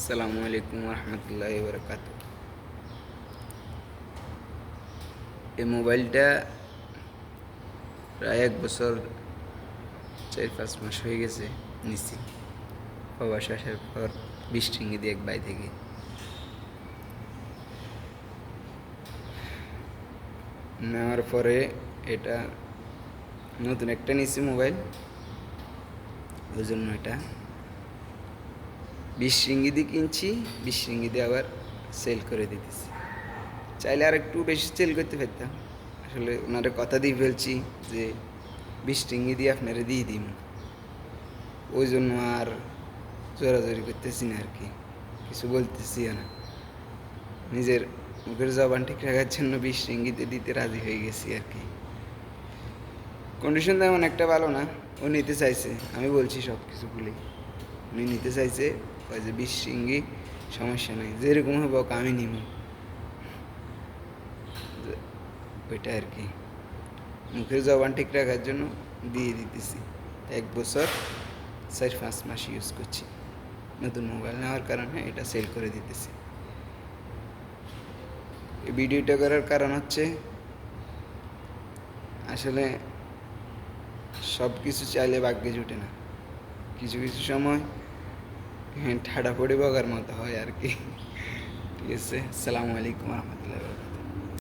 আসসালামু আলাইকুম রহমতুল্লাহ বরকাত এই মোবাইলটা প্রায় এক বছর, চার পাঁচ মাস হয়ে গেছে নিচ্ছি প্রবাস আসার পর বিশ টিঙ্গি দিয়ে এক বাই থেকে। নেওয়ার পরে এটা নতুন একটা নিচ্ছি মোবাইল। ওই জন্য এটা। বিশ রিঙ্গি দিয়ে কিনছি, বিশ রিঙ্গি দিয়ে আবার সেল করে দিতেছি। চাইলে আর একটু বেশি সেল করতে পারতাম। আসলে ওনারা কথা দিয়ে ফেলছি যে বিশ রিঙ্গি দিয়ে আপনারা দিয়ে দিন। ওই জন্য আর জোরাজোরি করতেছি না আর কি কিছু বলতেছি না। নিজের মুখের জবান ঠিক রাখার জন্য বিশ রিঙ্গিতে দিতে রাজি হয়ে গেছি আর কি কন্ডিশন তেমন একটা ভালো না। ও নিতে চাইছে। আমি বলছি সব কিছু ভুলে উনি নিতে চাইছে যে বিশ সিঙ্গি, সমস্যা নাই। যেরকম হবে ওকে আমি নিব ওইটা আর কি। মুখের জবান ঠিক রাখার জন্য দিয়ে দিতেছি। এক বছর, চার, পাঁচ মাস ইউজ করছি। নতুন মোবাইল নেওয়ার কারণে এটা সেল করে দিতেছি। এই ভিডিওটা করার কারণ হচ্ছে, আসলে সব কিছু চাইলে ভাগ্যে জুটে না। কিছু কিছু সময় হ্যাঁ ঠাডা পড়ে বগার মতো হয় আর কি ঠিক আছে আসসালামু আলাইকুম রহমতুল্লাহ